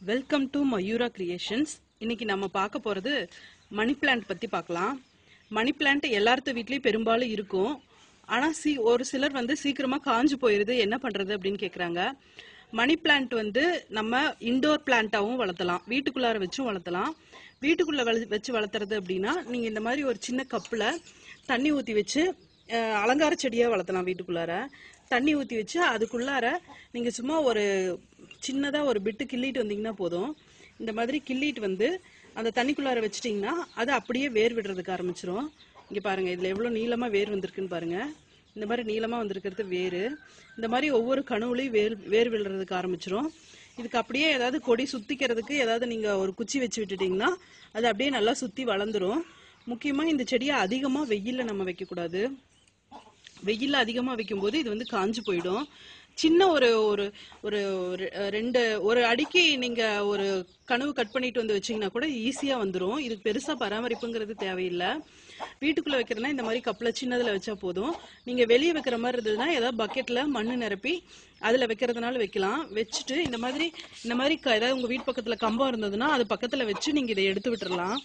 Welcome to Mayura creations இன்னைக்கு நம்ம பார்க்க போறது மணி பிளான்ட் பத்தி பார்க்கலாம். மணி பிளான்ட் எல்லார்த்து வீட்லயும் பெரும்பாலும் இருக்கும். ஆனா சீ ஒரு சிலர் வந்து சீக்கிரமா காஞ்சு போயிருது. என்ன பண்றது அப்படின்னு கேக்குறாங்க. மணி பிளான்ட் வந்து நம்ம இண்டோர் பிளான்ட்டாகவும் வளர்த்தலாம். வீட்டுக்குள்ளார வச்சும் வளர்த்தலாம். வீட்டுக்குள்ள வள- வச்சு வளர்த்துறது அப்படின்னா நீங்க இந்த மாதிரி ஒரு சின்ன கப்பில் தண்ணி ஊத்தி வச்சு அலங்கார செடியா வளர்த்தலாம் வீட்டுக்குள்ளார. தண்ணி ஊத்தி வச்சு அதுக்குள்ளார நீங்க சும்மா ஒரு சின்னதாக ஒரு பிட்டு கிள்ளிட்டு வந்தீங்கன்னா போதும். இந்த மாதிரி கிள்ளிட்டு வந்து அந்த தண்ணிக்குள்ளார வச்சிட்டிங்கன்னா அது அப்படியே வேர் விடுறதுக்கு ஆரம்பிச்சிரும். இங்கே பாருங்கள் இதில் எவ்வளோ நீளமாக வேர் வந்திருக்குன்னு பாருங்கள் இந்த மாதிரி நீளமாக வந்திருக்கிறது வேறு. இந்த மாதிரி ஒவ்வொரு கணுவுலையும் வேர் வேர் விழுறதுக்கு ஆரம்பிச்சிரும். இதுக்கு அப்படியே ஏதாவது கொடி சுத்திக்கிறதுக்கு ஏதாவது நீங்கள் ஒரு குச்சி வச்சு விட்டுட்டிங்கன்னா அது அப்படியே நல்லா சுற்றி வளர்ந்துரும். முக்கியமாக இந்த செடியை அதிகமாக வெயிலில் நம்ம வைக்கக்கூடாது. வெயிலில் அதிகமாக வைக்கும்போது இது வந்து காஞ்சு போயிடும். சின்ன ஒரு ஒரு ஒரு ரெண்டு ஒரு அடிக்கு நீங்க ஒரு கனவு கட் பண்ணிட்டு வந்து வச்சீங்கன்னா கூட ஈஸியா வந்துடும் இதுக்கு பெருசா பராமரிப்புங்கிறது தேவையில்லை. வீட்டுக்குள்ள வைக்கிறதுனா இந்த மாதிரி கப்ல சின்னதுல வச்சா போதும். நீங்க வெளியே வைக்கிற மாதிரி இருந்ததுன்னா ஏதாவது பக்கெட்ல மண்ணு நிரப்பி அதுல வைக்கிறதுனால வைக்கலாம். வச்சுட்டு இந்த மாதிரி இந்த மாதிரி க- ஏதாவது உங்க வீட்டு பக்கத்துல கம்பம் இருந்ததுன்னா அது பக்கத்துல வச்சு நீங்க இதை எடுத்து விட்டுறலாம்.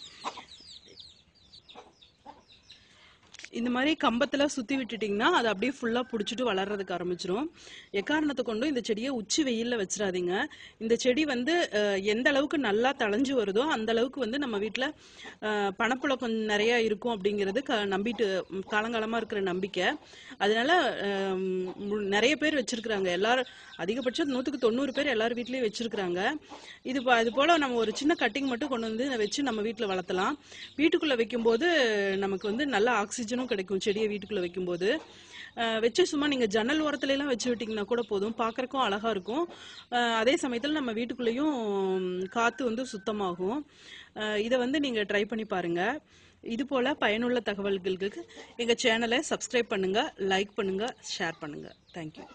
இந்த மாதிரி கம்பத்துல சுத்தி விட்டுட்டீங்கன்னா அது அப்படியே ஃபுல்லா புடிச்சிட்டு வளர்றதுக்கு ஆரம்பிச்சிரும். எக்காரணத்தை கொண்டும் இந்த செடியை உச்சி வெயில்ல வச்சிடாதீங்க. இந்த செடி வந்து எந்த அளவுக்கு நல்லா தளைஞ்சு வருதோ அந்த அளவுக்கு வந்து நம்ம வீட்டுல பணப்புழக்கம் நிறைய இருக்கும் அப்படிங்கிறது க- நம்பிட்டு காலங்காலமாக காலங்காலமா இருக்கிற நம்பிக்கை. அதனால நிறைய பேர் வச்சிருக்கிறாங்க. எல்லாரும் அதிகபட்சம் நூத்துக்கு தொண்ணூறு பேர் எல்லார் வீட்லயும் வச்சிருக்கிறாங்க. இது ப- இது போல நம்ம ஒரு சின்ன கட்டிங் மட்டும் கொண்டு வந்து வச்சு நம்ம வீட்டுல வளர்த்தலாம். வீட்டுக்குள்ள வைக்கும்போது நமக்கு வந்து நல்ல ஆக்சிஜனும் கிடைக்கும் செடியை வீட்டுக்குள்ள வைக்கும்போது. வச்சு சும்மா நீங்க ஜன்னல் ஓரத்துல எல்லாம் வச்சு விட்டீங்கன்னா கூட போதும். பார்க்கறதுக்கும் அழகா இருக்கும். அதே சமயத்துல நம்ம வீட்டுக்குள்ளேயும் காத்து வந்து சுத்தமாகும். இதை வந்து நீங்க ட்ரை பண்ணி பாருங்க. இது போல பயனுள்ள தகவல்களுக்கு எங்க சேனலை சப்ஸ்கிரைப் பண்ணுங்க லைக் பண்ணுங்க ஷேர் பண்ணுங்க. தேங்க்யூ